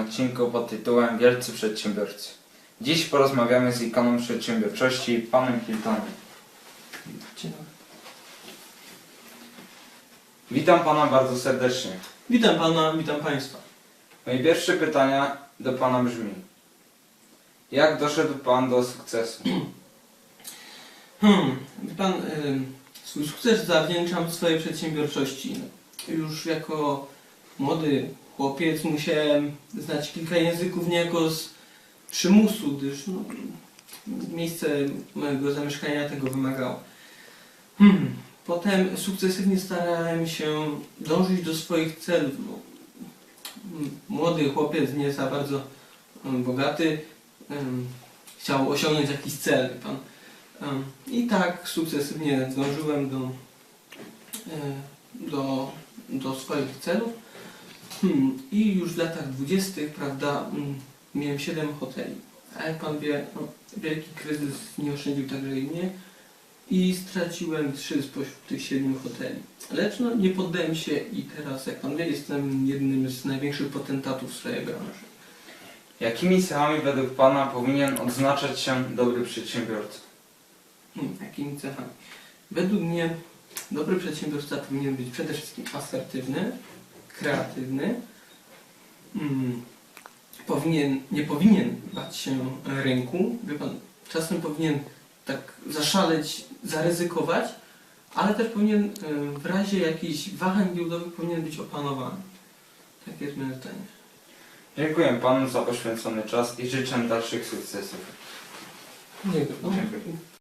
Odcinku pod tytułem Wielcy Przedsiębiorcy. Dziś porozmawiamy z ikoną przedsiębiorczości, panem Hiltonem. Dzień dobry. Witam pana bardzo serdecznie. Witam pana, witam państwa. Moje pierwsze pytania do pana brzmi. Jak doszedł pan do sukcesu? Hmm, pan, y, swój sukces zawdzięczam swojej przedsiębiorczości. Już jako młody chłopiec musiałem znać kilka języków niejako z przymusu, gdyż no, miejsce mojego zamieszkania tego wymagało. Hmm. Potem sukcesywnie starałem się dążyć do swoich celów. No, młody chłopiec, nie za bardzo bogaty, chciał osiągnąć jakiś cel. Pan. I tak sukcesywnie dążyłem do, e, do, do swoich celów. Hmm, I już w latach dwudziestych, prawda, miałem 7 hoteli. A jak pan wie, no, wielki kryzys nie oszczędził także i mnie i straciłem 3 spośród tych 7 hoteli. Lecz no, nie poddałem się i teraz, jak pan wie, jestem jednym z największych potentatów w swojej branży. Jakimi cechami według pana powinien odznaczać się dobry przedsiębiorca? Hmm, jakimi cechami? Według mnie dobry przedsiębiorca powinien być przede wszystkim asertywny, kreatywny, mm, powinien, nie powinien bać się rynku, wie pan, czasem powinien tak zaszaleć, zaryzykować, ale też powinien y, w razie jakichś wahań giełdowych powinien być opanowany. Takie jest moje zdanie. Dziękuję panu za poświęcony czas i życzę dalszych sukcesów. Dziękuję. Dziękuję.